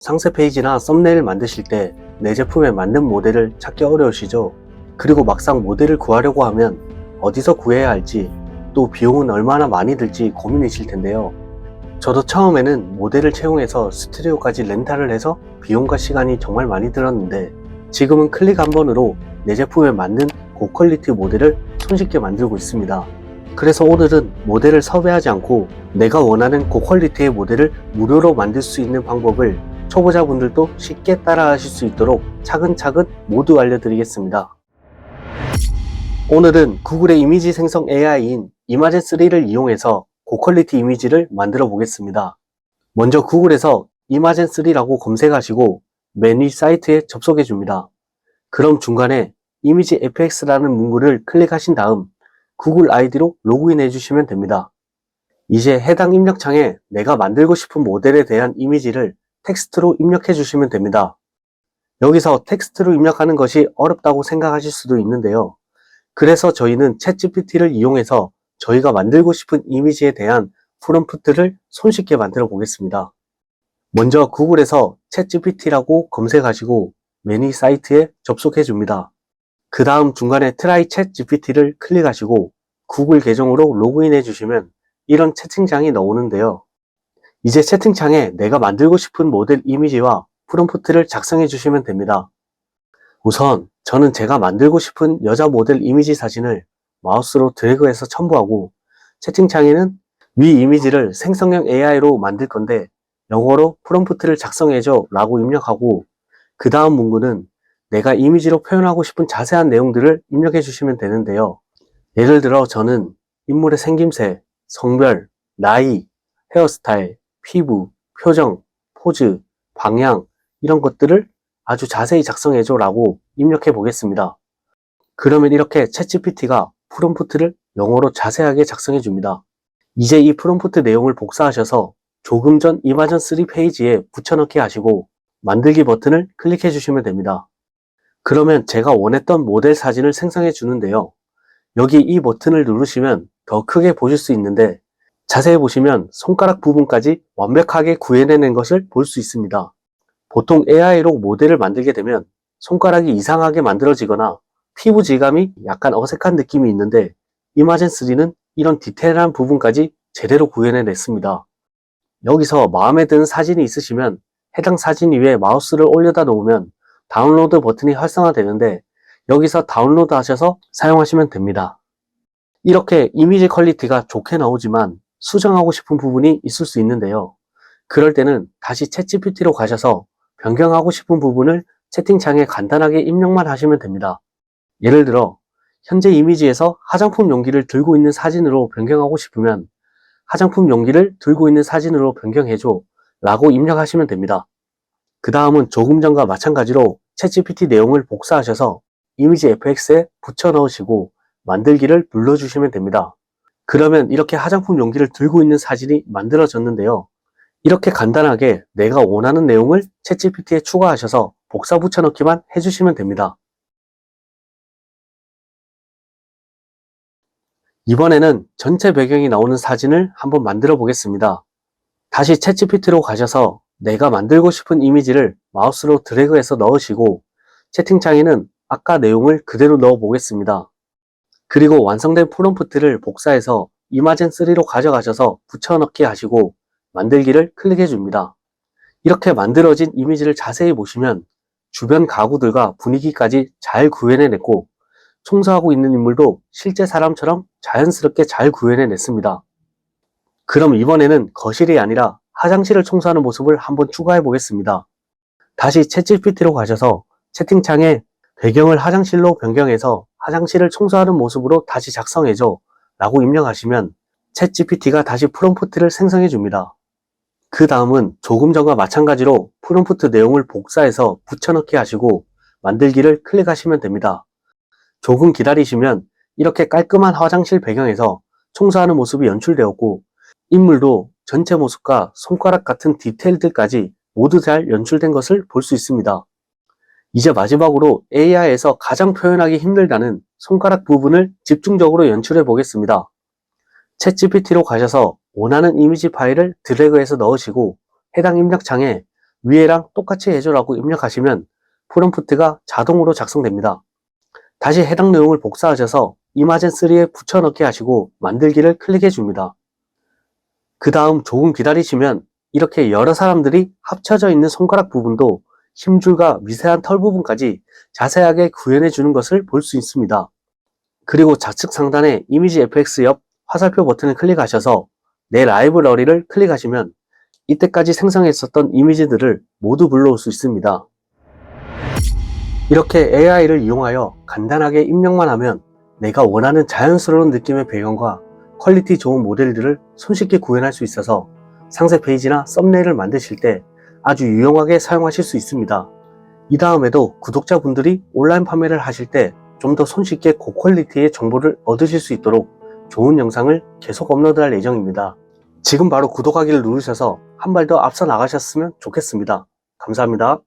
상세 페이지나 썸네일 만드실 때 내 제품에 맞는 모델을 찾기 어려우시죠? 그리고 막상 모델을 구하려고 하면 어디서 구해야 할지 또 비용은 얼마나 많이 들지 고민이실 텐데요. 저도 처음에는 모델을 채용해서 스튜디오까지 렌탈을 해서 비용과 시간이 정말 많이 들었는데 지금은 클릭 한 번으로 내 제품에 맞는 고퀄리티 모델을 손쉽게 만들고 있습니다. 그래서 오늘은 모델을 섭외하지 않고 내가 원하는 고퀄리티의 모델을 무료로 만들 수 있는 방법을 초보자분들도 쉽게 따라하실 수 있도록 차근차근 모두 알려드리겠습니다. 오늘은 구글의 이미지 생성 AI인 이마젠3를 이용해서 고퀄리티 이미지를 만들어 보겠습니다. 먼저 구글에서 이마젠3라고 검색하시고 맨 위 사이트에 접속해 줍니다. 그럼 중간에 이미지 fx라는 문구를 클릭하신 다음 구글 아이디로 로그인해 주시면 됩니다. 이제 해당 입력창에 내가 만들고 싶은 모델에 대한 이미지를 텍스트로 입력해 주시면 됩니다. 여기서 텍스트로 입력하는 것이 어렵다고 생각하실 수도 있는데요. 그래서 저희는 챗GPT를 이용해서 저희가 만들고 싶은 이미지에 대한 프롬프트를 손쉽게 만들어 보겠습니다. 먼저 구글에서 챗GPT라고 검색하시고 매니 사이트에 접속해 줍니다. 그 다음 중간에 트라이 챗 GPT를 클릭하시고 구글 계정으로 로그인해 주시면 이런 채팅창이 나오는데요. 이제 채팅창에 내가 만들고 싶은 모델 이미지와 프롬프트를 작성해 주시면 됩니다. 우선 저는 제가 만들고 싶은 여자 모델 이미지 사진을 마우스로 드래그해서 첨부하고 채팅창에는 위 이미지를 생성형 AI로 만들 건데 영어로 프롬프트를 작성해줘 라고 입력하고 그 다음 문구는 내가 이미지로 표현하고 싶은 자세한 내용들을 입력해 주시면 되는데요. 예를 들어 저는 인물의 생김새, 성별, 나이, 헤어스타일, 피부, 표정, 포즈, 방향 이런 것들을 아주 자세히 작성해줘 라고 입력해 보겠습니다. 그러면 이렇게 챗GPT가 프롬프트를 영어로 자세하게 작성해 줍니다. 이제 이 프롬프트 내용을 복사하셔서 조금 전 이마전 3 페이지에 붙여넣기 하시고 만들기 버튼을 클릭해 주시면 됩니다. 그러면 제가 원했던 모델 사진을 생성해 주는데요. 여기 이 버튼을 누르시면 더 크게 보실 수 있는데 자세히 보시면 손가락 부분까지 완벽하게 구현해낸 것을 볼 수 있습니다. 보통 AI로 모델을 만들게 되면 손가락이 이상하게 만들어지거나 피부 질감이 약간 어색한 느낌이 있는데 이마젠3는 이런 디테일한 부분까지 제대로 구현해냈습니다. 여기서 마음에 드는 사진이 있으시면 해당 사진 위에 마우스를 올려다 놓으면 다운로드 버튼이 활성화되는데 여기서 다운로드 하셔서 사용하시면 됩니다. 이렇게 이미지 퀄리티가 좋게 나오지만 수정하고 싶은 부분이 있을 수 있는데요. 그럴 때는 다시 챗GPT로 가셔서 변경하고 싶은 부분을 채팅창에 간단하게 입력만 하시면 됩니다. 예를 들어 현재 이미지에서 화장품 용기를 들고 있는 사진으로 변경하고 싶으면 화장품 용기를 들고 있는 사진으로 변경해줘 라고 입력하시면 됩니다. 그 다음은 조금 전과 마찬가지로 챗GPT 내용을 복사하셔서 이미지 FX에 붙여 넣으시고 만들기를 눌러주시면 됩니다. 그러면 이렇게 화장품 용기를 들고 있는 사진이 만들어졌는데요. 이렇게 간단하게 내가 원하는 내용을 챗GPT에 추가하셔서 복사 붙여넣기만 해주시면 됩니다. 이번에는 전체 배경이 나오는 사진을 한번 만들어 보겠습니다. 다시 챗GPT로 가셔서 내가 만들고 싶은 이미지를 마우스로 드래그해서 넣으시고 채팅창에는 아까 내용을 그대로 넣어 보겠습니다. 그리고 완성된 프롬프트를 복사해서 이마젠3로 가져가셔서 붙여넣기 하시고 만들기를 클릭해 줍니다. 이렇게 만들어진 이미지를 자세히 보시면 주변 가구들과 분위기까지 잘 구현해냈고 청소하고 있는 인물도 실제 사람처럼 자연스럽게 잘 구현해냈습니다. 그럼 이번에는 거실이 아니라 화장실을 청소하는 모습을 한번 추가해 보겠습니다. 다시 챗GPT로 가셔서 채팅창에 배경을 화장실로 변경해서 화장실을 청소하는 모습으로 다시 작성해줘 라고 입력하시면 챗GPT가 다시 프롬프트를 생성해 줍니다. 그 다음은 조금 전과 마찬가지로 프롬프트 내용을 복사해서 붙여넣기 하시고 만들기를 클릭하시면 됩니다. 조금 기다리시면 이렇게 깔끔한 화장실 배경에서 청소하는 모습이 연출되었고 인물도 전체 모습과 손가락 같은 디테일들까지 모두 잘 연출된 것을 볼 수 있습니다. 이제 마지막으로 AI에서 가장 표현하기 힘들다는 손가락 부분을 집중적으로 연출해 보겠습니다. 챗GPT로 가셔서 원하는 이미지 파일을 드래그해서 넣으시고 해당 입력창에 위에랑 똑같이 해줘라고 입력하시면 프롬프트가 자동으로 작성됩니다. 다시 해당 내용을 복사하셔서 이마젠3에 붙여넣기 하시고 만들기를 클릭해 줍니다. 그 다음 조금 기다리시면 이렇게 여러 사람들이 합쳐져 있는 손가락 부분도 힘줄과 미세한 털 부분까지 자세하게 구현해 주는 것을 볼 수 있습니다. 그리고 좌측 상단에 이미지 FX 옆 화살표 버튼을 클릭하셔서 내 라이브러리를 클릭하시면 이때까지 생성했었던 이미지들을 모두 불러올 수 있습니다. 이렇게 AI를 이용하여 간단하게 입력만 하면 내가 원하는 자연스러운 느낌의 배경과 퀄리티 좋은 모델들을 손쉽게 구현할 수 있어서 상세 페이지나 썸네일을 만드실 때 아주 유용하게 사용하실 수 있습니다. 이 다음에도 구독자분들이 온라인 판매를 하실 때 좀 더 손쉽게 고퀄리티의 정보를 얻으실 수 있도록 좋은 영상을 계속 업로드할 예정입니다. 지금 바로 구독하기를 누르셔서 한 발 더 앞서 나가셨으면 좋겠습니다. 감사합니다.